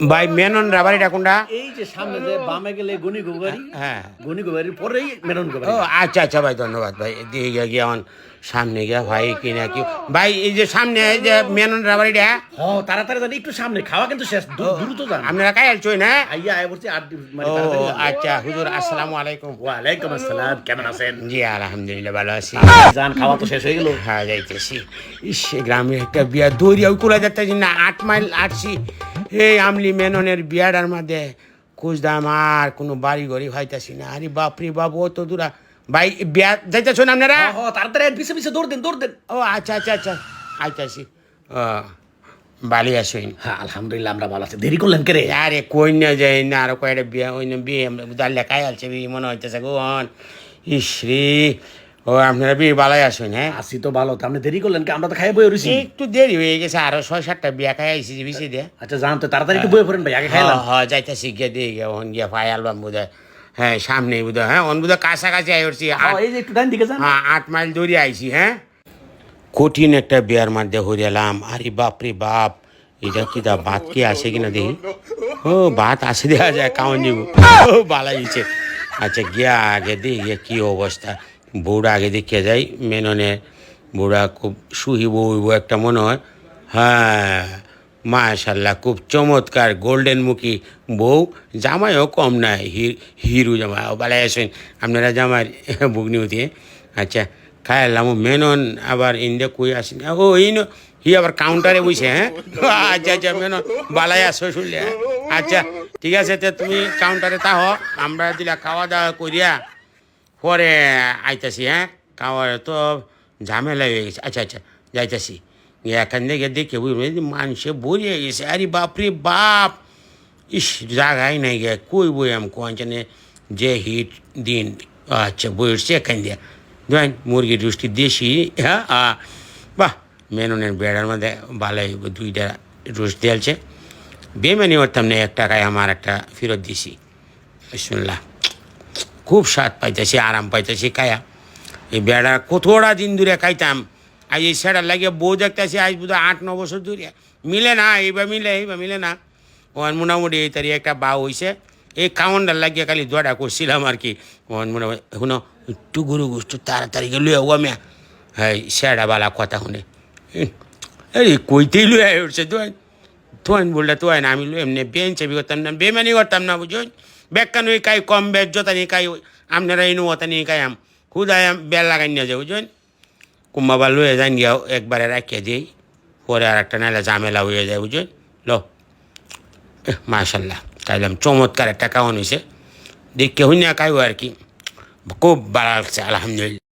ভাই মেনন রাবারিটা কোনটা? এই যে সামনে যে বামে গেলে গনি গোবারি হ্যাঁ গনি গোবারির পরেই মেরন গোবারি। ও আচ্ছা আচ্ছা ভাই ধন্যবাদ ভাই। দিয়ে গিয়া গিয়া অন সামনে গিয়া ভাই কিনা কি। ভাই এই যে সামনে এই যে মেনন রাবারিটা। হ তাড়াতাড়ি জানি একটু সামনে খাওয়া কিন্তু শেষ দ্রু- দ্রুত যান। আপনারা কাই আলছই না আইয়া আয় বলছি আর মানে ও আচ্ছা হুজুর আসসালামু আলাইকুম। ওয়ালাইকুম আসসালাম কেমন আছেন? জি আলহামদুলিল্লাহ ভালো আছি। যান খাওয়া তো শেষ হয়ে গেল। হ্যাঁ যাইতেছি। ইস গ্রামে একটা বিয়া দৌড়িয়া কুলা যাচ্ছি না আট মাইল আটছি এই আমলি মেননের বিয়াটার মধ্যে কুচদাম আর কোনো বাড়ি ঘড়ি ভাইতাছি না। আরে বাপরে বাপ ও তো দূরা। ভাই বিয়া যাইতেছো না আপনারা? তাড়াতাড়ি পিছে পিছে দৌড় দেন দৌড় দেন। ও আচ্ছা আচ্ছা আচ্ছা আইতাছি। বালি আসইন হ্যাঁ আলহামদুলিল্লাহ আমরা ভালো আছি। দেরি করলেন কে রে? আরে কই না যাই না আর কয়টা বিয়া ওই না বিয়ে দাল্লা খাই আলছে বিয়ে মনে হইতেছে গো ইসরি ও আপনারা বিয়ে বালাই আসুন হ্যাঁ? আসি তো ভালো আপনি দেরি করলেন কি? আমরা তো খাই বই রইছি। একটু দেরি হয়ে গেছে আরও ছয় সাতটা বিয়া খাই আইসি বেশি দিয়ে। আচ্ছা যান তো তাড়াতাড়ি একটু বই পড়েন ভাই আগে খাইলাম। হ্যাঁ যাইতেছি গিয়ে দিয়ে গিয়ে ওখান গিয়ে ফাই অ্যালবাম বোধহয় হ্যাঁ সামনে বোধহয় হ্যাঁ অন বোধহয় কাছাকাছি আই উঠছি হ্যাঁ আট মাইল দৌড়ে আইছি হ্যাঁ? কঠিন একটা বিয়ার মধ্যে হরিয়ালাম আরে বাপ রে বাপ এটা কি দা ভাত কি আসে কিনা দেখি? ও ভাত আসে দেওয়া যায় কাউন যাব ও বালা হয়েছে আচ্ছা গিয়া আগে দিই গিয়ে কী অবস্থা? বউটা আগে দেখে যাই, মেননে বউটা খুব সুহি বউ একটা মনে হয়। হ্যাঁ মাশাল্লাহ, খুব চমৎকার গোল্ডেন মুখী বউ। জামাইও কম নাই হির ও বালাই আসেন, আপনারা জামাই, বুগনি হতে আচ্ছা খাইলাম মেনন আবার ইন্দে কই আসেন? ও ইন হি আবার কাউন্টারে বসে হ্যাঁ। আচ্ছা আচ্ছা মেনন, বালাই আসো, শুনলে হ্যাঁ? আচ্ছা ঠিক আছে, তে তুমি কাউন্টারে তাহ, আমরা দিলা খাওয়া দাওয়া করিয়া পরে আইতাছি হ্যাঁ? খাওয়ার তো ঝামেলা হয়ে গেছে। আচ্ছা আচ্ছা যাইতাছি। গিয়ে এখান থেকে দেখে মানুষে বরিয়ে গেছে, আরে বাপরে বাপ! ইস জায়গায় নাই গে, কই বই আমি কোয়াঞ্চনে যে হিট দিন আচ্ছা বইছে এখান দিয়ে। দেন মুরগি রুষ্টি দেশি হ্যাঁ বাহ, মেননের বেড়ার মধ্যে ভালোই দুইটা রুশ দিয়েছে বেমানি করতাম না এক টাকায় আমার একটা ফেরত দিছি। শুনলাম খুব স্বাদ পাইতেছি, আরাম পাইতেছি কায়া এই বেড়া কতটা দিন ধরে খাইতাম। আজ এই সেটা লাগে বউ দেখতেছি, আজ বোধ আট, ন বছর ধরে। মিলে না, এইবার মিলে এইবার মিলে না। ওর মোটামুটি এই তারি একটা বা হইছে। এই কাউন্টার লাগিয়ে খালি দোয়াটা করছিলাম আর কি। ওর মোটামুটি, শুনো, একটু গুরু গুস্তু তাড়াতাড়ি লুয়ে ও মিয়া। হ্যাঁ সেটা বালা কথা শুনে। এই কইতেই লুয়ে উঠছে তো তোয়ান বললে তোয়ান আমি এমনি বেন চেবি করতাম না, বেমানি করতাম না, বুঝুন। বেকান ওই কাই কম বেজ জোতানি কাই আপনারা ইনু ওতানি কাই আম। খুদায় বেল লাগাই নিয়ে যাব বুঝুন কুম্বাবার লয়ে যান গিয়াও একবারে রাখিয়ে দিই, পরে আর একটা নাহলে ঝামেলা হয়ে যায় বুঝুন ল। মাশাল্লাহ তাইলাম চমৎকার একটা কাউন হয়েছে দেখে হইনা কাইও আর কি। খুব লাগছে আলহামদুলিল্লাহ।